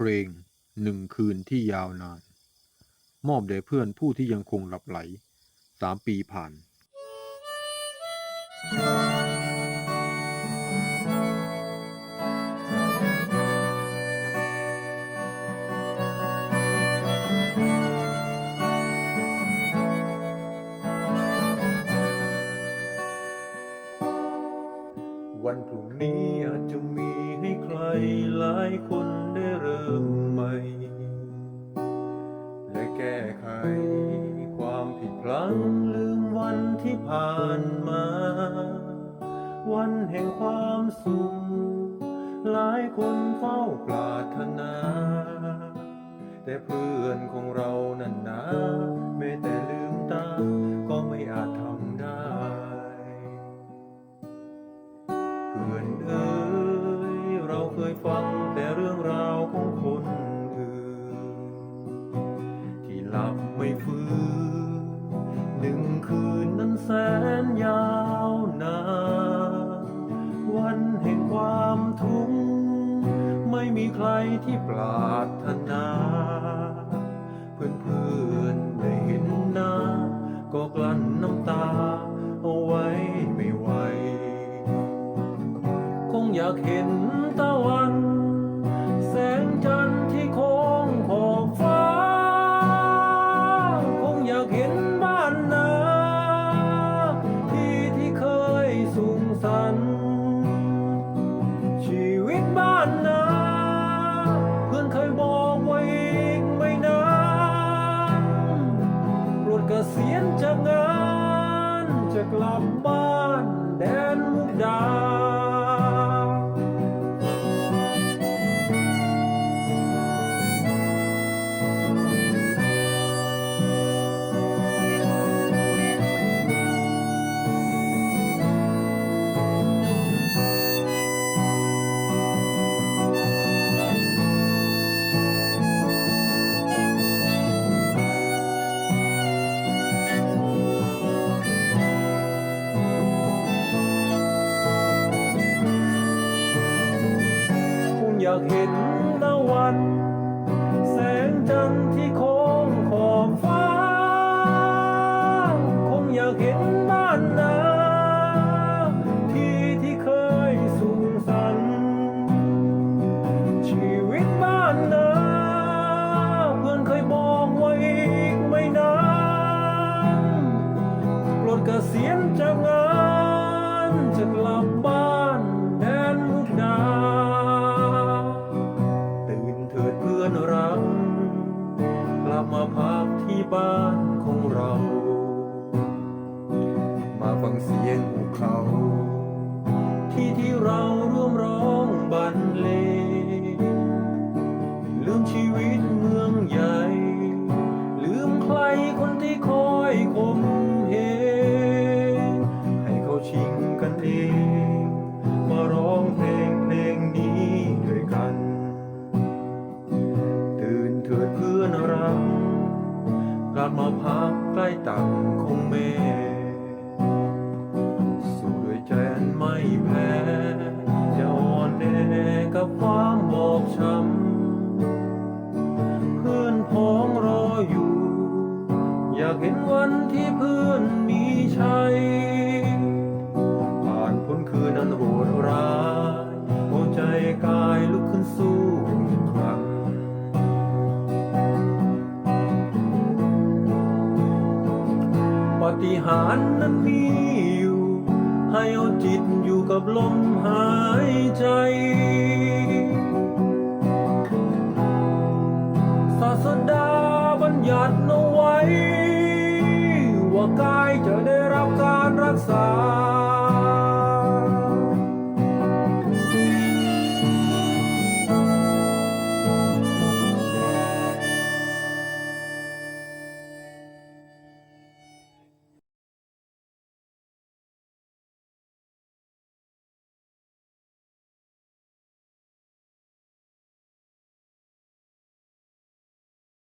เพลงหนึ่งคืนที่ยาวนาน มอบแด่เพื่อนผู้ที่ยังคงหลับไหลสามปีผ่าน วันพรุ่งนี้อาจจะมีให้ใครหลายคนได้เริ่มใหม่ และแก้ไขความผิดพลั้งลืมวันที่ผ่านมา วันแห่งความสุขหลายคนเฝ้าปรารถนา แต่เพื่อนของเรานั้นนะแม้แต่ลื ฟังแต่เรื่องราวของคนอื่น ที่หลับไม่ฟื้นหนึ่งคืนนั้นแสนยาวนานวันแห่งความทุกข์ไม่มีใครที่ปรารถนา เพื่อนเพื่อนๆได้เห็น อยากเห็นตะวัน แสงจันทร์ที่โค้งขอบฟ้า คงอยากเห็นบ้านนาที่ที่เคยสุขสันต์ชีวิตบ้านนาเพื่อนเคยบอกไว้อีกไม่นานปลดเกษียณจากงาน เขา ที่ที่เราร่วมร้องบรรเลงลืมชีวิตเมืองใหญ่ ลืมใครคนที่คอยคมเหงให้เขาชิงกันเอง มาร้องเพลงเพลงนี้ด้วยกัน ตื่นเถิดเพื่อนรักกลับมาพักใกล้ตักคงเม ที่เพื่อนมีชัยผ่านพ้นคืนนั้นโหดร้ายหัวใจกายลุกขึ้นสู้อีกครั้งปฏิหารนั้นมีอยู่ ให้เอาจิตอยู่กับลมหาย จะได้รับการรักษา